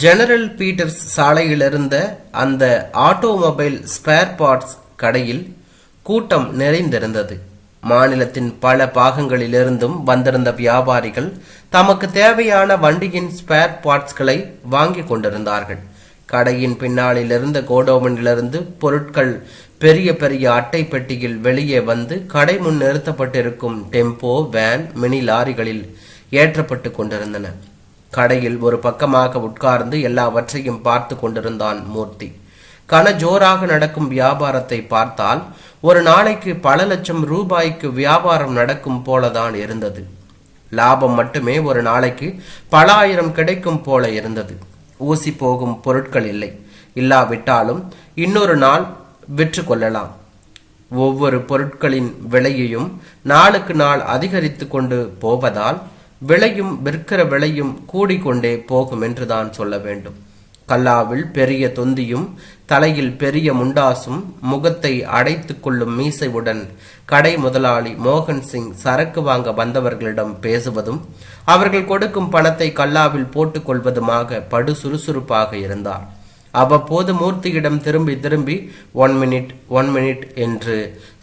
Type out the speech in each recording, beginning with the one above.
General Peter's சாலையில் இருந்த அந்த ஆட்டோமொபைல் ஸ்பேர் பார்ட்ஸ் கடையில் கூட்டம் நிறைந்திருந்தது. மாநிலத்தின் பல பாகங்களிலிருந்தும் வந்திருந்த வியாபாரிகள் தமக்கு தேவையான வண்டியின் ஸ்பேர் பார்ட்ஸ்களை வாங்கிக் கொண்டிருந்தார்கள். கடையின் பின்னாளில் இருந்த கோடோவனிலிருந்து பொருட்கள் பெரிய பெரிய அட்டை பெட்டியில் வெளியே வந்து கடை முன் நிறுத்தப்பட்டிருக்கும் டெம்போ வேன் மினி லாரிகளில் ஏற்றப்பட்டு கொண்டிருந்தன. கடையில் ஒரு பக்கமாக உட்கார்ந்து எல்லாவற்றையும் பார்த்து கொண்டிருந்தான் மூர்த்தி. கன ஜோராக நடக்கும் வியாபாரத்தை பார்த்தால் ஒரு நாளைக்கு பல லட்சம் ரூபாய்க்கு வியாபாரம் நடக்கும் போலதான் இருந்தது. லாபம் மட்டுமே ஒரு நாளைக்கு பல ஆயிரம் கிடைக்கும் போல இருந்தது. ஊசி போகும் பொருட்கள் இல்லை. இல்லாவிட்டாலும் இன்னொரு நாள் விற்று கொள்ளலாம். ஒவ்வொரு பொருட்களின் விலையையும் நாளுக்கு நாள் அதிகரித்து கொண்டு போவதால் விலையும் விற்கிற விலையும் கூடிக்கொண்டே போகும் என்றுதான் சொல்ல வேண்டும். கல்லாவில் பெரிய தொந்தியும் தலையில் பெரிய முண்டாசும் முகத்தை அடைத்து கொள்ளும் மீசையுடன் கடை முதலாளி மோகன் சிங் சரக்கு வாங்க வந்தவர்களிடம் பேசுவதும் அவர்கள் கொடுக்கும் பணத்தை கல்லாவில் போட்டுக் கொள்வதுமாக படு சுறுசுறுப்பாக இருந்தார். அவ்வப்போது மூர்த்தியிடம் திரும்பி திரும்பி ஒன் மினிட் ஒன் மினிட் என்று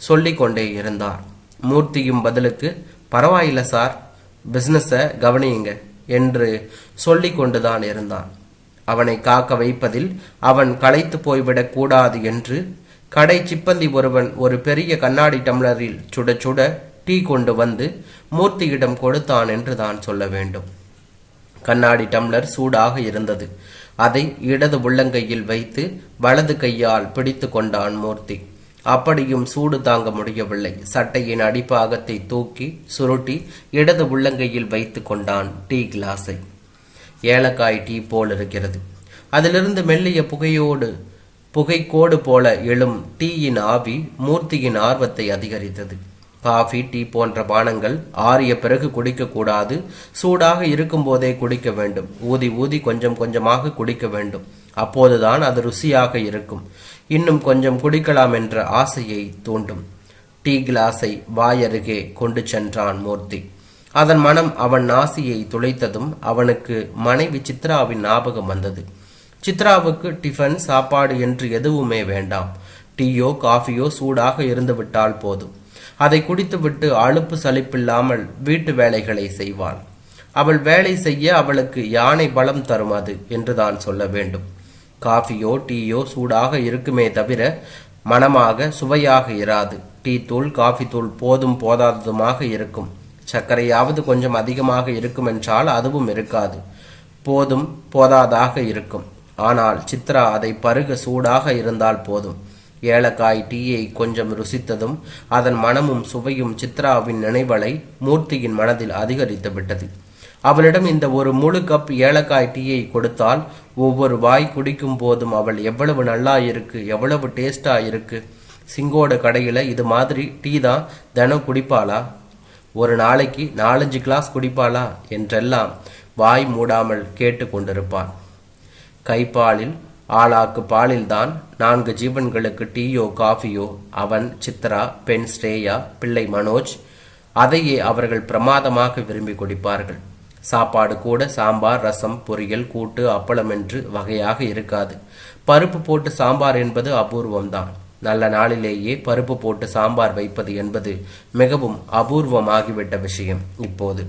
சொல்லிக்கொண்டே இருந்தார். மூர்த்தியும் பதிலுக்கு பரவாயில்ல சார் பிசினஸை கவனியுங்க என்று சொல்லி கொண்டுதான் இருந்தான். அவனை காக்க வைப்பதில் அவன் களைத்து போய்விடக் கூடாது என்று கடை சிப்பந்தி ஒருவன் ஒரு பெரிய கண்ணாடி டம்ளரில் சுட சுட டீ கொண்டு வந்து மூர்த்தியிடம் கொடுத்தான் என்று தான் சொல்ல வேண்டும். கண்ணாடி டம்ளர் சூடாக இருந்தது. அதை இடது உள்ளங்கையில் வைத்து வலது கையால் பிடித்து கொண்டான் மூர்த்தி. அப்படியும் சூடு தாங்க முடியவில்லை. சட்டையின் அடிப்பாகத்தை தூக்கி சுருட்டி இடது உள்ளங்கையில் வைத்து கொண்டான் டீ கிளாஸை. ஏலக்காய் டீ போல் இருக்கிறது. அதிலிருந்து மெல்லிய புகையோடு புகைக்கோடு போல எழும் டீயின் ஆவி மூர்த்தியின் ஆர்வத்தை அதிகரித்தது. காஃபி டீ போன்ற பானங்கள் ஆறிய பிறகு குடிக்கக்கூடாது. சூடாக இருக்கும் போதே குடிக்க வேண்டும். ஊதி ஊதி கொஞ்சம் கொஞ்சமாக குடிக்க வேண்டும். அப்போதுதான் அது ருசியாக இருக்கும். இன்னும் கொஞ்சம் குடிக்கலாம் என்ற ஆசையை தூண்டும். டீ கிளாஸை வாயருகே கொண்டு சென்றான் மூர்த்தி. அதன் மனம் அவன் நாசியை துளைத்ததும் அவனுக்கு மனைவி சித்ராவின் ஞாபகம் வந்தது. சித்ராவுக்கு டிஃபன் சாப்பாடு என்று எதுவுமே வேண்டாம். டீயோ காஃபியோ சூடாக இருந்துவிட்டால் போதும். அதை குடித்துவிட்டு அலுப்பு சலிப்பில்லாமல் வீட்டு வேலைகளை செய்வாள் அவள் வேலை செய்ய அவளுக்கு யானை பலம் தரும் அது என்று தான் சொல்ல வேண்டும். காஃபியோ டீயோ சூடாக இருக்குமே தவிர மனமாக சுவையாக இராது. டீ தூள் காஃபி தூள் போதும் போதாததுமாக இருக்கும். சர்க்கரையாவது கொஞ்சம் அதிகமாக இருக்கும் என்றால் அதுவும் இருக்காது. போதும் போதாதாக இருக்கும். ஆனால் சித்ரா அதை பருக சூடாக இருந்தால் போதும். ஏலக்காய் டீயை கொஞ்சம் ருசித்ததும் அதன் மனமும் சுவையும் சித்ராவின் நினைவலை மூர்த்தியின் மனதில் அதிகரித்து விட்டது. அவளிடம் இந்த ஒரு முழு கப் ஏலக்காய் டீயை கொடுத்தால் ஒவ்வொரு வாய் குடிக்கும் போதும் அவள் எவ்வளவு நல்லா இருக்கு எவ்வளவு டேஸ்டா இருக்கு. சிங்கோட கடையில் இது மாதிரி டீ தான் தினம் குடிப்பாளா? ஒரு நாளைக்கு நாலஞ்சு கிளாஸ் குடிப்பாளா? என்றெல்லாம் வாய் மூடாமல் கேட்டு கொண்டிருப்பான் கைப்பாலில் ஆளாக்கு பாலில்தான் நான்கு ஜீவன்களுக்கு டீயோ காஃபியோ அவன் சித்ரா பெண் ஸ்ரேயா பிள்ளை மனோஜ் அதையே அவர்கள் பிரமாதமாக விரும்பி குடிப்பார்கள். சாப்பாடு கூட சாம்பார் ரசம் பொரியல் கூட்டு அப்பளம் என்று வகையாக இருக்காது. பருப்பு போட்டு சாம்பார் என்பது அபூர்வம்தான். நல்ல நாளிலேயே பருப்பு போட்டு சாம்பார் வைப்பது என்பது மிகவும் அபூர்வமாகிவிட்ட விஷயம் இப்போது.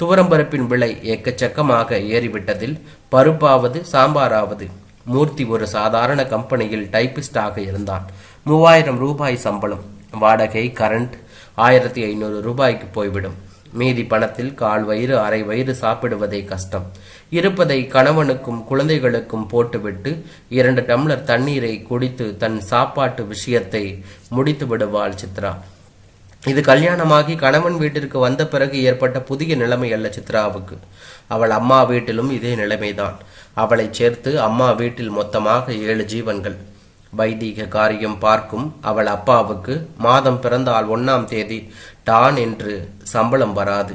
துவரம்பருப்பின் விலை எக்கச்சக்கமாக ஏறிவிட்டதில் பருப்பாவது சாம்பாராவது. மூர்த்தி ஒரு சாதாரண கம்பெனியில் டைப்பிஸ்டாக இருந்தான். மூவாயிரம் ரூபாய் சம்பளம். வாடகை கரண்ட் ஆயிரத்தி ஐநூறு ரூபாய்க்கு போய்விடும். மீதி பணத்தில் கால் வயிறு அரை வயிறு சாப்பிடுவதே கஷ்டம். இருப்பதை கணவனுக்கும் குழந்தைகளுக்கும் போட்டுவிட்டு இரண்டு டம்ளர் தண்ணீரை குடித்து தன் சாப்பாட்டு விஷயத்தை முடித்து விடுவாள் சித்ரா. இது கல்யாணமாகி கணவன் வீட்டிற்கு வந்த பிறகு ஏற்பட்ட புதிய நிலைமை அல்ல சித்ராவுக்கு. அவள் அம்மா வீட்டிலும் இதே நிலைமைதான். அவளை சேர்த்து அம்மா வீட்டில் மொத்தமாக ஏழு ஜீவன்கள். வைதீக காரியம் பார்க்கும் அவள் அப்பாவுக்கு மாதம் பிறந்தால் ஒன்றாம் தேதி டான் என்று சம்பளம் வராது.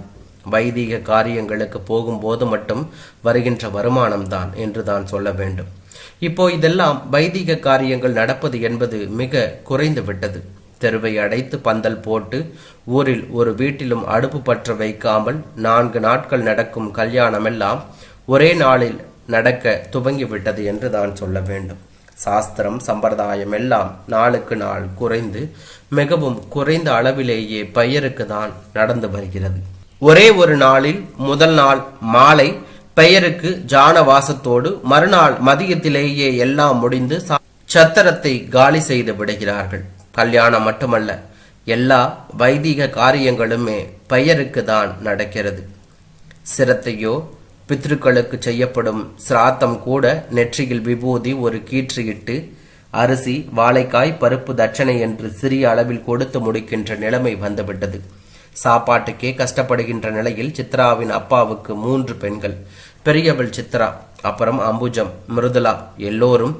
வைதீக காரியங்களுக்கு போகும்போது மட்டும் வருகின்ற வருமானம்தான் என்று தான் சொல்ல வேண்டும். இப்போ இதெல்லாம் வைதீக காரியங்கள் நடப்பது என்பது மிக குறைந்து விட்டது. தெருவை அடைத்து பந்தல் போட்டு ஊரில் ஒரு வீட்டிலும் அடுப்பு பற்ற வைக்காமல் நான்கு நாட்கள் நடக்கும் கல்யாணமெல்லாம் ஒரே நாளில் நடக்க துவங்கிவிட்டது என்று தான் சொல்ல வேண்டும். சாஸ்திரம் சம்பிரதாயம் எல்லாம் நாளுக்கு நாள் குறைந்து மிகவும் குறைந்த அளவிலேயே பெயருக்கு தான் நடந்து வருகிறது. ஒரே ஒரு நாளில் முதல் நாள் மாலை பெயருக்கு ஜானவாசத்தோடு மறுநாள் மதியத்திலேயே எல்லாம் முடிந்து சத்திரத்தை காலி செய்து விடுகிறார்கள். கல்யாணம் மட்டுமல்ல எல்லா வைதிக காரியங்களுமே பெயருக்கு தான் நடக்கிறது. சிரத்தையோ பித்ருக்களுக்கு செய்யப்படும் சிராத்தம் கூட நெற்றியில் விபூதி ஒரு கீற்றியிட்டு அரிசி வாழைக்காய் பருப்பு தட்சணை என்று சிறிய அளவில் கொடுத்து முடிக்கின்ற நிலைமை வந்துவிட்டது. சாப்பாட்டுக்கே கஷ்டப்படுகின்ற நிலையில் சித்ராவின் அப்பாவுக்கு மூன்று பெண்கள். பெரியவள் சித்ரா அப்புறம் அம்புஜம் மிருதுலா எல்லோரும்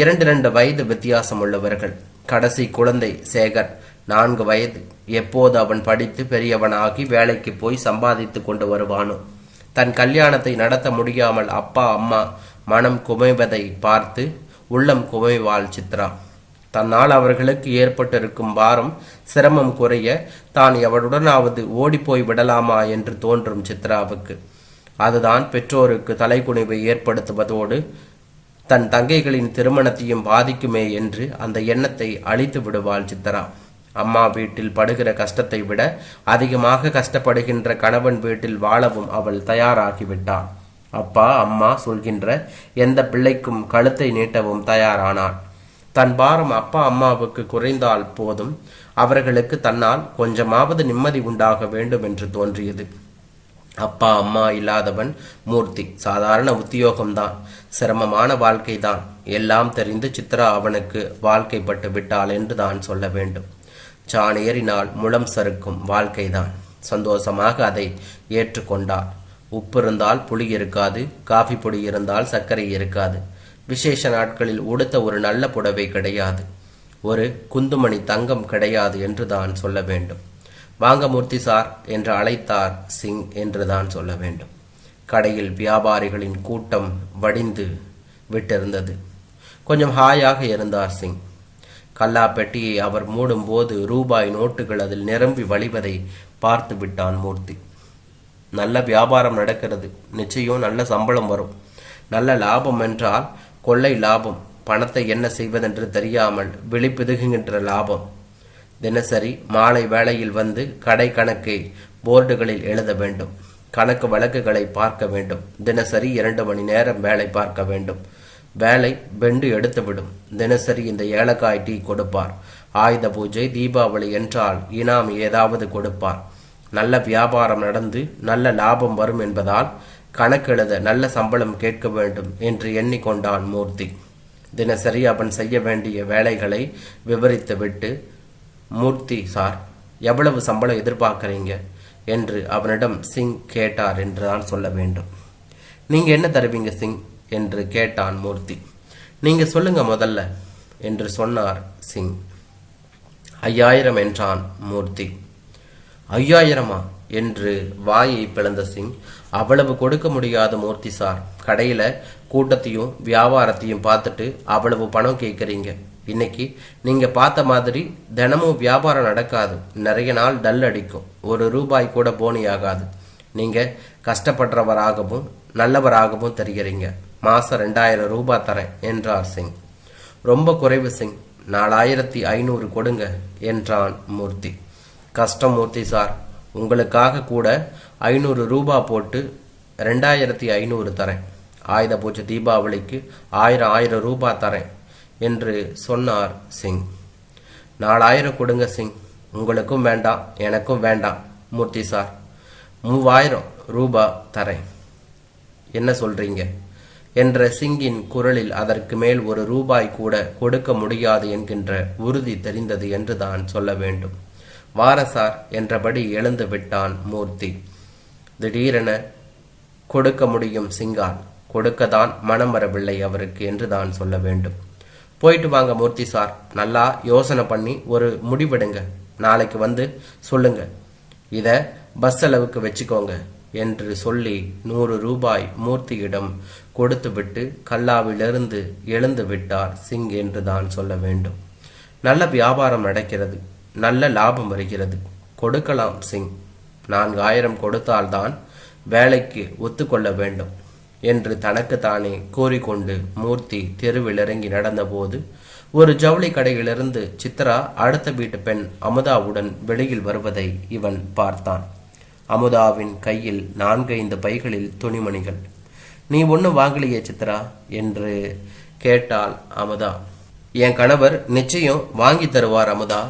இரண்டு இரண்டு வயது வித்தியாசம் உள்ளவர்கள் கடைசி குழந்தை சேகர் நான்கு வயது. எப்போது அவன் படித்து பெரியவனாகி வேலைக்கு போய் சம்பாதித்து கொண்டு வருவானோ? தன் கல்யாணத்தை நடத்த முடியாமல் அப்பா அம்மா மனம் குமைவதை பார்த்து உள்ளம் குமைவாள் சித்ரா. தன்னால் அவர்களுக்கு ஏற்பட்டிருக்கும் பாரம் சிரமம் குறைய தான் எவருடனாவது ஓடிப்போய் விடலாமா என்று தோன்றும் சித்ராவுக்கு. அதுதான் பெற்றோருக்கு தலைக்குனிவை ஏற்படுத்துவதோடு தன் தங்கைகளின் திருமணத்தையும் பாதிக்குமே என்று அந்த எண்ணத்தை அழித்து விடுவாள் சித்தரா. அம்மா வீட்டில் படுகிற கஷ்டத்தை விட அதிகமாக கஷ்டப்படுகின்ற கணவன் வீட்டில் வாழவும் அவள் தயாராகிவிட்டாள் அப்பா அம்மா சொல்கின்ற எந்த பிள்ளைக்கும் கழுத்தை நீட்டவும் தயாரானாள். தன் பாரம் அப்பா அம்மாவுக்கு குறைந்தால் போதும். அவர்களுக்கு தன்னால் கொஞ்சமாவது நிம்மதி உண்டாக வேண்டும் என்று தோன்றியது. அப்பா அம்மா இல்லாதவன் மூர்த்தி. சாதாரண உத்தியோகம்தான் சிரமமான வாழ்க்கைதான். எல்லாம் தெரிந்து சித்ரா அவனுக்கு வாழ்க்கைப்பட்டு விட்டாள் என்று தான் சொல்ல வேண்டும். சான் ஏறினால் முளம் சறுக்கும் வாழ்க்கைதான். சந்தோஷமாக அதை ஏற்றுக்கொண்டாள். உப்பு இருந்தால் புளி இருக்காது காஃபி பொடி இருந்தால் சர்க்கரை இருக்காது. விசேஷ நாட்களில் உடுத்த ஒரு நல்ல புடவை கிடையாது. ஒரு குந்துமணி தங்கம் கிடையாது என்று தான் சொல்ல வேண்டும். வாங்க மூர்த்தி சார் என்று அழைத்தார் சிங் என்று தான் சொல்ல வேண்டும். கடையில் வியாபாரிகளின் கூட்டம் வடிந்து விட்டிருந்தது. கொஞ்சம் ஹாயாக இருந்தார் சிங். கல்லா பெட்டியை அவர் மூடும்போது ரூபாய் நோட்டுகள் அதில் நிரம்பி வழிவதை பார்த்து விட்டான் மூர்த்தி. நல்ல வியாபாரம் நடக்கிறது. நிச்சயம் நல்ல சம்பளம் வரும். நல்ல லாபம் என்றால் கொள்ளை லாபம். பணத்தை என்ன செய்வதென்று தெரியாமல் விழிப்பிதுகுகின்ற லாபம். தினசரி மாலை வேளையில் வந்து கடை கணக்கை போர்டுகளில் எழுத வேண்டும். கணக்கு வழக்குகளை பார்க்க வேண்டும். தினசரி இரண்டு மணி நேரம் வேலை பார்க்க வேண்டும். வேலை பெண்டு எடுத்துவிடும். தினசரி இந்த ஏலக்காய் டீ கொடுப்பார். ஆயுத பூஜை தீபாவளி என்றால் இனாம் ஏதாவது கொடுப்பார். நல்ல வியாபாரம் நடந்து நல்ல லாபம் வரும் என்பதால் கணக்கெழுத நல்ல சம்பளம் கேட்க வேண்டும் என்று எண்ணிக்கொண்டான் மூர்த்தி. தினசரி அவன் செய்ய வேண்டிய வேலைகளை விவரித்துவிட்டு மூர்த்தி சார் எவ்வளவு சம்பளம் எதிர்பார்க்குறீங்க? என்று அவனிடம் சிங் கேட்டார் என்று தான் சொல்ல வேண்டும். நீங்கள் என்ன தருவீங்க சிங்? என்று கேட்டான் மூர்த்தி. நீங்கள் சொல்லுங்க முதல்ல என்று சொன்னார் சிங். ஐயாயிரம் என்றான் மூர்த்தி. ஐயாயிரமா? என்று வாயை பிளந்த சிங். அவ்வளவு கொடுக்க முடியாத மூர்த்தி சார். கடையில் கூட்டத்தையும் வியாபாரத்தையும் பார்த்துட்டு அவ்வளவு பணம் கேட்குறீங்க. இன்னைக்கு நீங்க பார்த்த மாதிரி தினமும் வியாபாரம் நடக்காது. நிறைய நாள் டல் அடிக்கும். ஒரு ரூபாய் கூட போனி ஆகாது நீங்க கஷ்டப்படுறவராகவும் நல்லவராகவும் தெரிகிறீங்க. மாசம் ரெண்டாயிரம் ரூபாய் தரேன் என்றார் சிங். ரொம்ப குறைவு சிங். நாலாயிரத்தி ஐநூறு கொடுங்க என்றான் மூர்த்தி. கஷ்டம் மூர்த்தி சார். உங்களுக்காக கூட ஐநூறு ரூபா போட்டு ரெண்டாயிரத்தி ஐநூறு தரேன். ஆயுத பூஜை தீபாவளிக்கு ஆயிரம் ஆயிரம் ரூபாய் தரேன். என்று சொன்னார் சிங். நாலாயிரம் கொடுங்க சிங். உங்களுக்கும் வேண்டாம் எனக்கும் வேண்டாம் மூர்த்தி சார். மூவாயிரம் ரூபா தரேன். என்ன சொல்றீங்க? என்ற சிங்கின் குரலில் அதற்கு மேல் ஒரு ரூபாய் கூட கொடுக்க முடியாது என்கின்ற உறுதி தெரிந்தது என்று தான் சொல்ல வேண்டும். வார சார் என்றபடி எழுந்து விட்டான் மூர்த்தி. திடீரென கொடுக்க முடியும் சிங்கால் கொடுக்கதான் மனம் வரவில்லை அவருக்கு என்று தான் சொல்ல வேண்டும். போயிட்டு வாங்க மூர்த்தி சார். நல்லா யோசனை பண்ணி ஒரு முடிவெடுங்க. நாளைக்கு வந்து சொல்லுங்க. இதை பஸ் செலவுக்கு வச்சுக்கோங்க என்று சொல்லி நூறு ரூபாய் மூர்த்தியிடம் கொடுத்துவிட்டு கல்லாவிலிருந்து எழுந்து விட்டார் சிங் என்று தான் சொல்ல வேண்டும். நல்ல வியாபாரம் நடக்கிறது. நல்ல லாபம் வருகிறது. கொடுக்கலாம் சிங். நான்கு ஆயிரம் கொடுத்தால்தான் வேலைக்கு ஒத்துக்கொள்ள வேண்டும். என்று தனக்குத்தானே கூறிக்கொண்டு மூர்த்தி தெருவில் இறங்கி நடந்தபோது ஒரு ஜவுளி கடையிலிருந்து சித்ரா அடுத்த வீட்டு பெண் அமுதாவுடன் வெளியில் வருவதை இவன் பார்த்தான். அமுதாவின் கையில் நான்கைந்து பைகளில் துணிமணிகள். நீ ஒன்றும் வாங்கலையே சித்ரா? என்று கேட்டாள் அமுதா. என் கணவர் நிச்சயம் வாங்கி தருவார் அமுதா.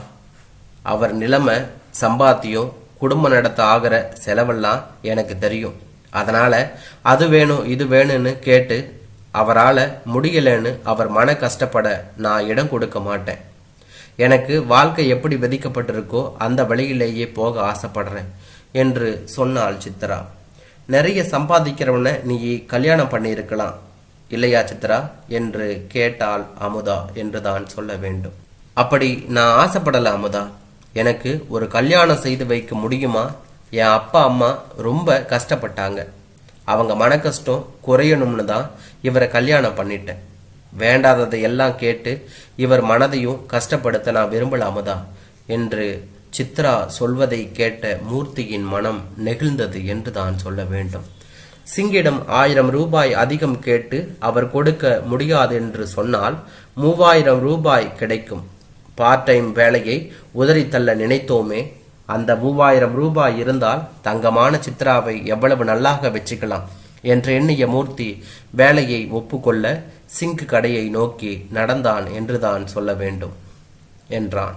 அவர் நிலைமை சம்பாத்தியம் குடும்பம் நடத்த ஆகிற செலவெல்லாம் எனக்கு தெரியும். அதனால் அது வேணும் இது வேணும்னு கேட்டு அவரால் முடியலன்னு அவர் மன கஷ்டப்பட நான் இடம் கொடுக்க மாட்டேன். எனக்கு வாழ்க்கை எப்படி விதிக்கப்பட்டிருக்கோ அந்த வழியிலேயே போக ஆசைப்படுறேன் என்று சொன்னாள் சித்ரா. நிறைய சம்பாதிக்கிறவனை நீ கல்யாணம் பண்ணியிருக்கலாம் இல்லையா சித்ரா? என்று கேட்டால் அமுதா என்று தான் சொல்ல வேண்டும். அப்படி நான் ஆசைப்படல அமுதா. எனக்கு ஒரு கல்யாணம் செய்து வைக்க முடியுமா? என் அப்பா அம்மா ரொம்ப கஷ்டப்பட்டாங்க. அவங்க மன கஷ்டம் குறையணும்னு தான் இவரை கல்யாணம் பண்ணிட்டேன். வேண்டாததை எல்லாம் கேட்டு இவர் மனதையும் கஷ்டப்படுத்த நான் விரும்பல என்று சித்ரா சொல்வதை கேட்ட மூர்த்தியின் மனம் நெகிழ்ந்தது என்று தான் சொல்ல வேண்டும். சிங்கிடம் ஆயிரம் ரூபாய் அதிகம் கேட்டு அவர் கொடுக்க முடியாது என்று சொன்னால் மூவாயிரம் ரூபாய் கிடைக்கும். பார்ட் டைம் வேலையை உதறித்தள்ள நினைத்தோமே அந்த மூவாயிரம் ரூபாய் இருந்தால் தங்கமான சித்ராவை எவ்வளவு நல்லாக வச்சுக்கலாம் என்று எண்ணிய மூர்த்தி வேலையை ஒப்புக்கொள்ள சிங்க் கடையை நோக்கி நடந்தான் என்றுதான் சொல்ல வேண்டும் என்றான்.